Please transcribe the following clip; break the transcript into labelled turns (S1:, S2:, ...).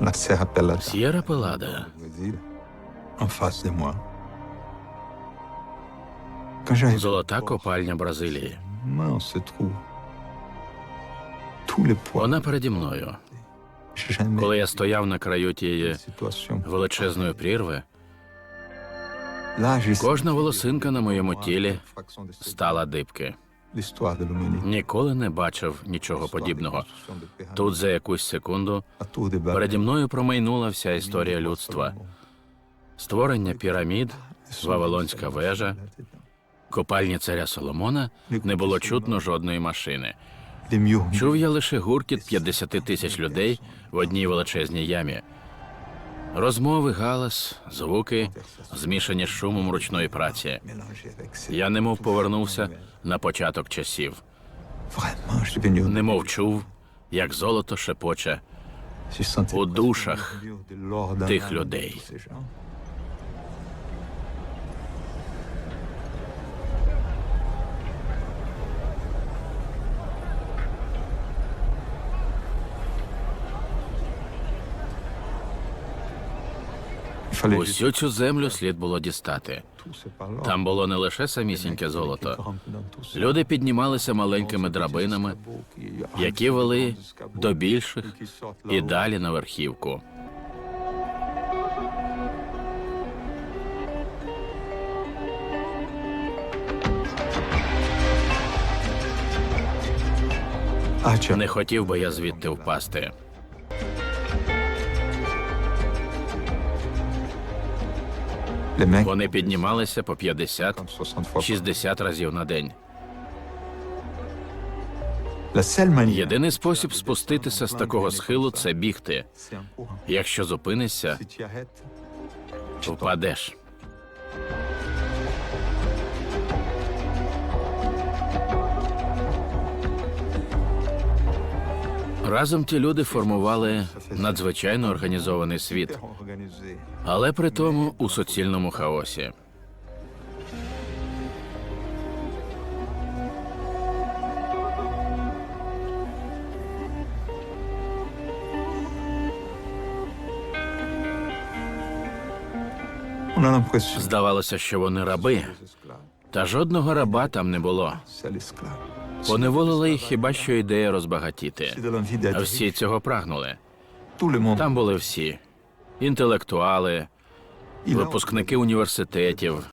S1: La Serra Pelada.
S2: С'єра Пелада.
S1: En face de moi. Quand j'arrive
S2: Золота копальня Бразилії.
S1: immense trou. Tous les poids.
S2: Вона переді мною.
S1: Jamais
S2: Коли я стояв на краю тієї
S1: situation.
S2: величезної прірви,
S1: Là, j'ai
S2: кожна волосинка на моєму тілі
S1: fraction de cette-
S2: стала дибки. Ніколи не бачив нічого подібного. Тут за якусь секунду переді мною промайнула вся історія людства. Створення пірамід, Вавилонська вежа, копальні царя Соломона не було чутно жодної машини. Чув я лише гуркіт 50 тисяч людей в одній величезній ямі. Розмови, галас, звуки, змішані з шумом ручної праці. Я немов повернувся на початок часів, немов чув, як золото шепоче у душах тих людей. Усю цю землю слід було дістати. Там було не лише самісіньке золото. Люди піднімалися маленькими драбинами, які вели до більших і далі на верхівку. Не хотів би я звідти впасти. Вони піднімалися по 50,
S1: 60
S2: разів на день. Єдиний спосіб спуститися з такого схилу це бігти. Якщо зупинишся, впадеш. Разом ті люди формували надзвичайно організований світ, але при тому у суцільному хаосі. Здавалося, що вони раби, та жодного раба там не було. Поневолила їх хіба що ідея розбагатіти. Всі цього прагнули. Там були всі: інтелектуали, випускники університетів,